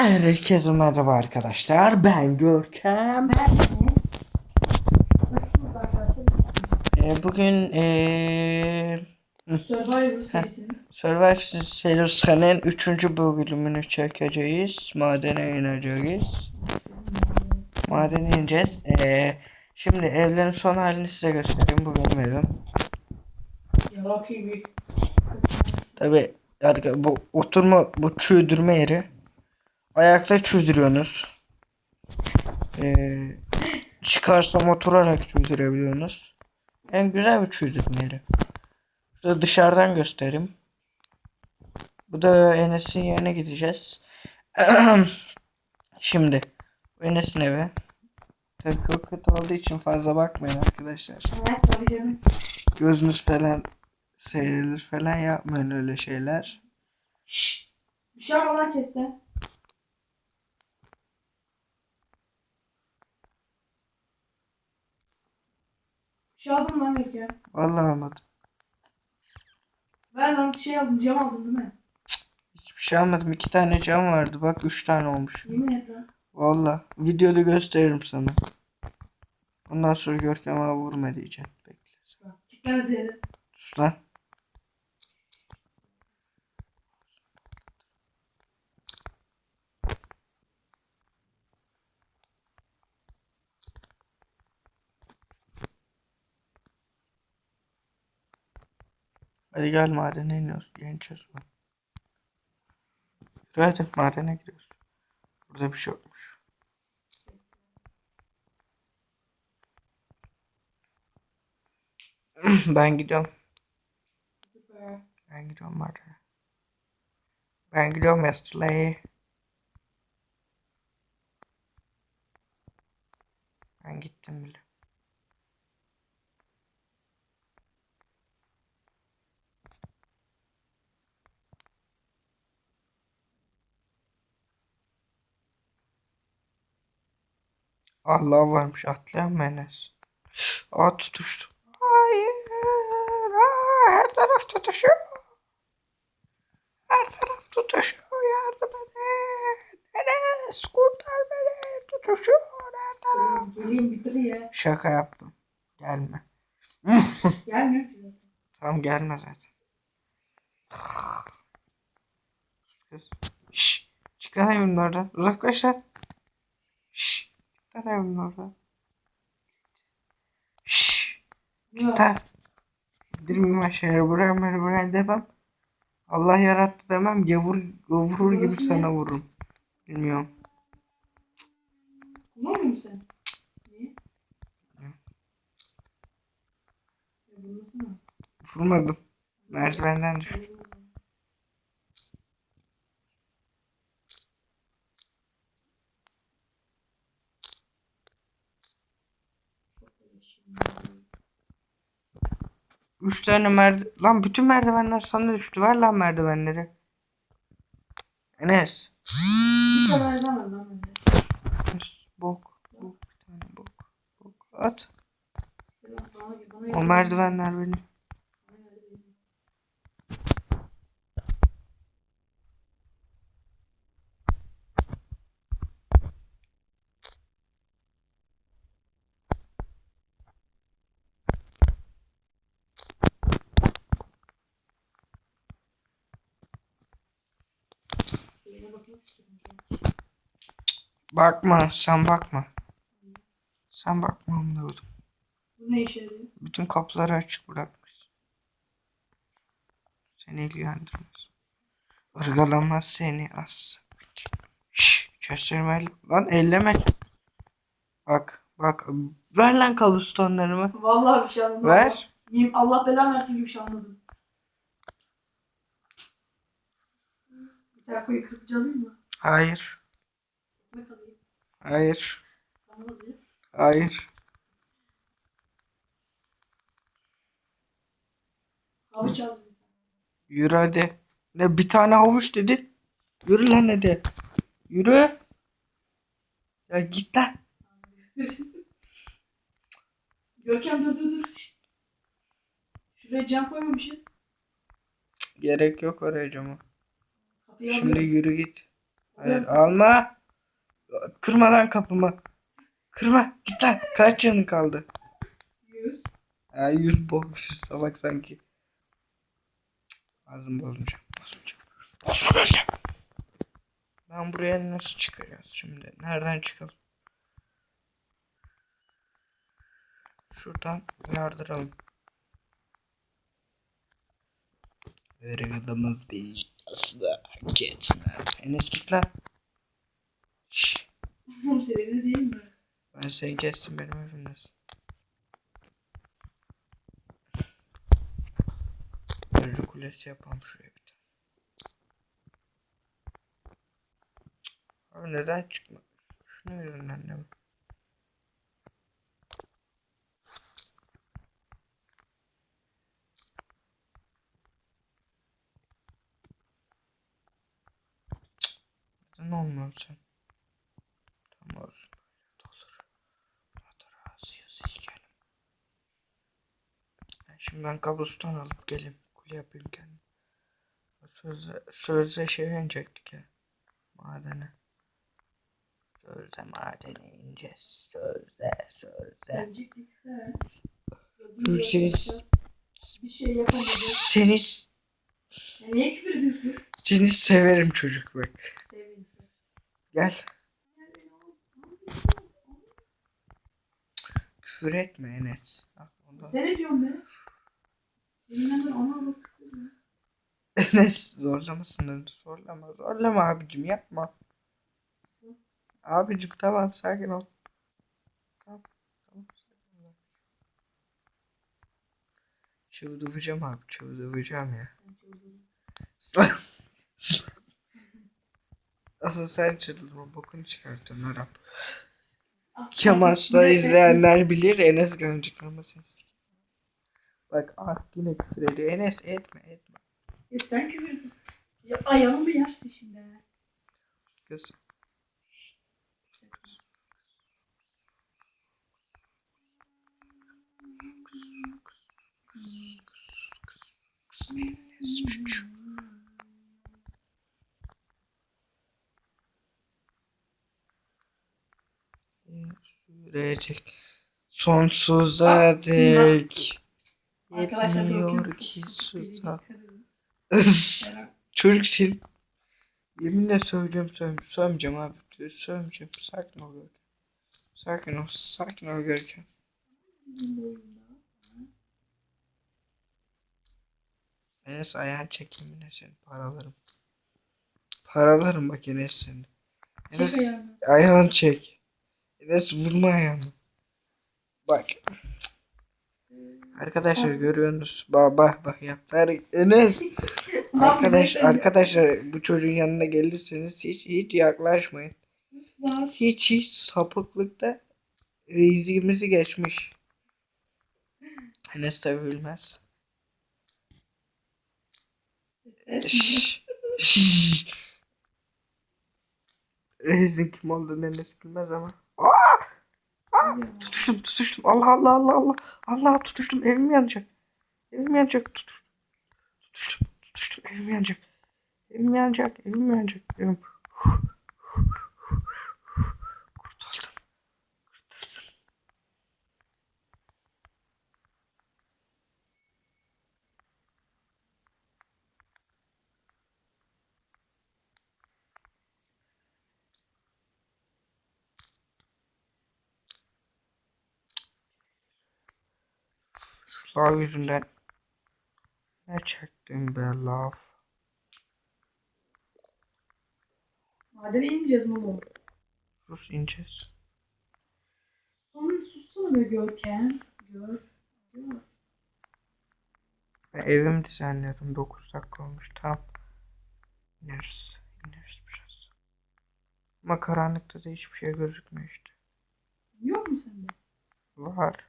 Herkese merhaba arkadaşlar. Ben Görkem. Ee, bugün ee, Survivor serisinin. Survivor serisinin 3. bölümünü çekeceğiz. Madene ineceğiz. Madene ineceğiz. Ee, şimdi evlerin son halini size göstereyim. Bu benim evim. Tabi bu oturma bu çöldürme yeri. Ayakta çözdürüyorsunuz. Ee, çıkarsam oturarak çözdürebiliyorsunuz. En güzel bir çözdürme yeri. Şurada dışarıdan göstereyim. Bu da Enes'in yerine gideceğiz. Şimdi Enes'in evi. Tabii çok kötü olduğu için fazla bakmayın arkadaşlar. Evet. Gözünüz falan seyrilir falan yapmayın öyle şeyler. Şşş. Bir şey yapma lan chatte. Şey aldım lan Görkem. Vallahi almadım. Ver lan şey aldım cam aldın değil mi? Hiçbir şey almadım. İki tane cam vardı. Bak üç tane olmuş. Yemin et lan. Vallahi. Videoda gösteririm sana. Ondan sonra Görkem abi vurma diyeceğim. Bekle. Çık lan hadi. Sus lan. Hadi gel madene iniyoruz. Mi? Yürü hadi madene giriyoruz. Burada bir şey yokmuş. ben gidiyorum. Ben gidiyorum madene. Ben gidiyorum Westerley'e. Ben gittim bile. Allah varmış atlayan Enes? Aa tutuştu. Hayır. Aa, her taraf tutuşuyor. Her taraf tutuşuyor. Yardım edin. Enes kurtar beni. Tutuşuyor her taraf. Geleyim bitir ya. Şaka yaptım. Gelme. Gelmiyor ki zaten. Tamam gelme zaten. Kız. Şşş. Çık lan evimin oradan. Uzaklaş lan. Şşş. Git lan evimin oradan. Şşş. Git lan. Dirmeyeyim aşağıya. Buraya buraya buraya demem. Allah yarattı demem. Gavur, gavurur gibi Burası sana ne? vururum. Bilmiyorum. Kullanmıyor musun sen? Niye? Ya bulmasana. Vurmadım. Merdivenden düştüm. Üç tane merdiven... Lan bütün merdivenler sana düştü. Ver lan merdivenleri. Enes. Bir tane ver lan bende. Bok. Bok. Bir tane bok. Bok. At. O merdivenler benim. Bakma. Sen bakma. Sen bakma anladım. Bu ne işe yarıyor? Bütün kapıları açık bırakmış. Seni ilgilendirmez. Irgalamaz seni az. Şşş. Kesilme. Lan elleme. Bak. Bak. Ver lan kabustonlarımı. Vallahi bir şey anladım. Ver. Allah belanı versin gibi bir şey anladım. Bir tane koyu kırpıcı alayım mı? Hayır. Ne kalayım? Hayır. Tamam hadi. Hayır. Havuç tane. Yürü hadi. Ne bir tane havuç dedi. Yürü lan hadi. Yürü. Ya git lan. Görkem dur dur dur. Şuraya cam koymamışsın. Gerek yok oraya cama. Kapıyı Şimdi yürü git. Hayır alma. Kırma lan kapımı. Kırma. Git lan. Kaç canın kaldı? 100. Ha yüz bozmuş salak sanki. Ağzım bozmayacağım. Bozmayacağım. Bozma göreceğim. Ben buraya nasıl çıkacağız şimdi? Nereden çıkalım? Şuradan yardıralım. Verilimiz değil. Asla etmez. Enes git lan. Şşş. Oğlum senin evinde değil mi? Ben seni kestim benim evimdesin. Ölü kulesi yapalım şuraya bir tane. Abi neden çıkma? Şunu yüzünden ne bu? Neden olmuyor sen? Tamam olsun. Olur. Buna da razıyız ilkenim. Ben şimdi ben kabustan alıp geleyim. Kule yapayım kendim. Sözde, sözde şey inecektik ya. Madene. Sözde madene ineceğiz. Sözde, sözde. Gelecektik sen. Türkçeniz- Bir şey yapamadın. Seni, Ya niye küfür ediyorsun? seni severim çocuk bak. Gel. Küfür etme Enes. Sen ne diyorsun be? Ben ona ediyorum. Enes zorlamasın dedi. Zorlama. Zorlama abicim yapma. Abicim tamam sakin ol. Tamam. Tamam. sakin ol. Çıldıracağım abi çıldıracağım ya. Sen. Asıl sen çıldırma bokunu çıkartın Arap. Ah, Kemal'da izleyenler bilir Enes gömcük ama Bak ah yine küfür ediyor. Enes etme etme. Ya sen küfür ediyorsun. Ya ayağımı yersin şimdi. ha. Kız. Kız Enes çocuğu. Sürecek sonsuza dek yetmiyor ki edin. Çocuk sil. Yeminle söyleyeceğim söyleyeceğim. Sövmeyeceğim abi. Sövmeyeceğim. Sakin ol Görkem. Sakin ol. Sakin ol Görkem. Enes ayağını çekeyim yine senin paralarım. Paralarım bak Enes senin. Enes ayağını çek. Enes vurma ayağını. Bak. Arkadaşlar görüyorsunuz. Bak bak bak yaptı. Enes. Arkadaş, arkadaşlar bu çocuğun yanına gelirseniz hiç hiç yaklaşmayın. Hiç hiç sapıklıkta reizimizi geçmiş. Enes tabi bilmez. Reis'in kim olduğunu Enes bilmez ama. Tutuştum tutuştum. Allah Allah Allah Allah. Allah tutuştum evim yanacak. Evim yanacak tutuştum. Tutuştum tutuştum evim yanacak. Evim yanacak evim yanacak. Evim. Kurtuldum. Lav yüzünden ne çektim be lav. Madene inmeyeceğiz Momo. Sus ineceğiz. Sonra sussana be Görkem. Gör. Gör. Ben evimi düzenliyorum. 9 dakika olmuş. Tamam. İneriz. İneriz biraz. Ama karanlıkta da hiçbir şey gözükmüyor işte. Yok mu sende? Var.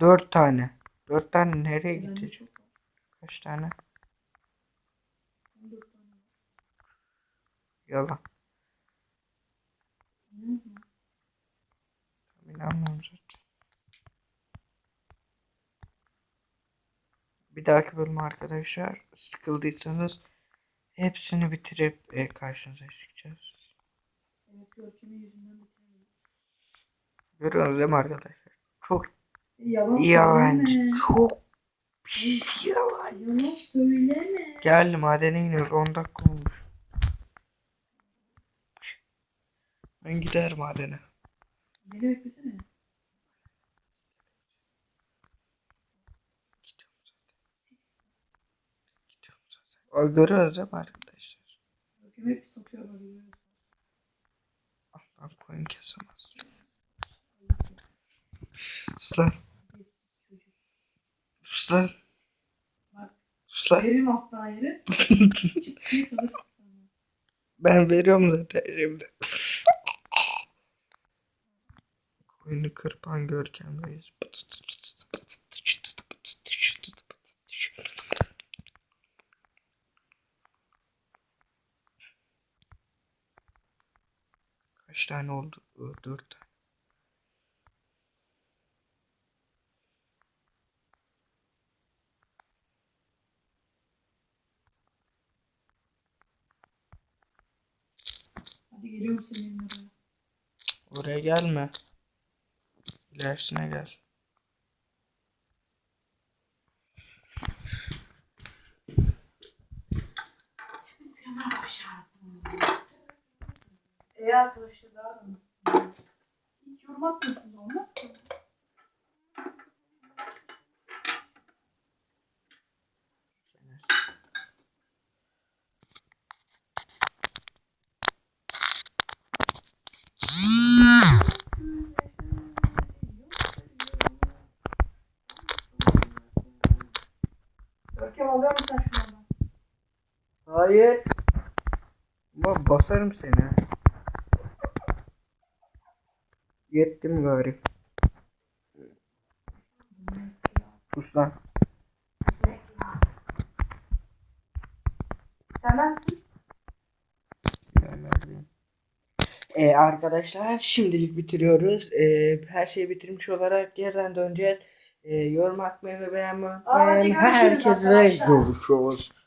4 tane. 4 tane nereye Bende gitti? çok var. Kaç tane? 14 tane var. Yalan. İnanmıyorum zaten. Bir dahaki bölüm arkadaşlar sıkıldıysanız Hepsini bitirip e, karşınıza çıkacağız. Evet Görkem'in yüzünden bitiremedim. Görüyorsunuz değil mi arkadaşlar? Çok Yalan söyleme. Çok pis yalan. Yalan söyleme. Geldi madene iniyoruz 10 dakika olmuş. Ben gider madene. Beni zaten. O görüyoruz değil mi arkadaşlar? Hep sokuyor böyle görüyorsun. Lan koyun kesemez. Sus lan. Sus lan. Sus lan. Veririm alttan yeri. Kalırsın. Ben veriyorum zaten şimdi. Koyunu kırpan görkem reis. Kaç tane oldu? Dört tane. Hadi geliyorum senin oraya. Gelme. İlerisine gel. İyi arkadaşlar daha? Hiç yorum atmıyorsunuz olmaz ki. Hayır. Bak basarım seni. Yettim gari. Sus lan. Senden Ee, arkadaşlar şimdilik bitiriyoruz. Ee, her şeyi bitirmiş olarak yerden döneceğiz. Ee, yorum atmayı ve beğenmeyi unutmayın. Herkese görüşürüz.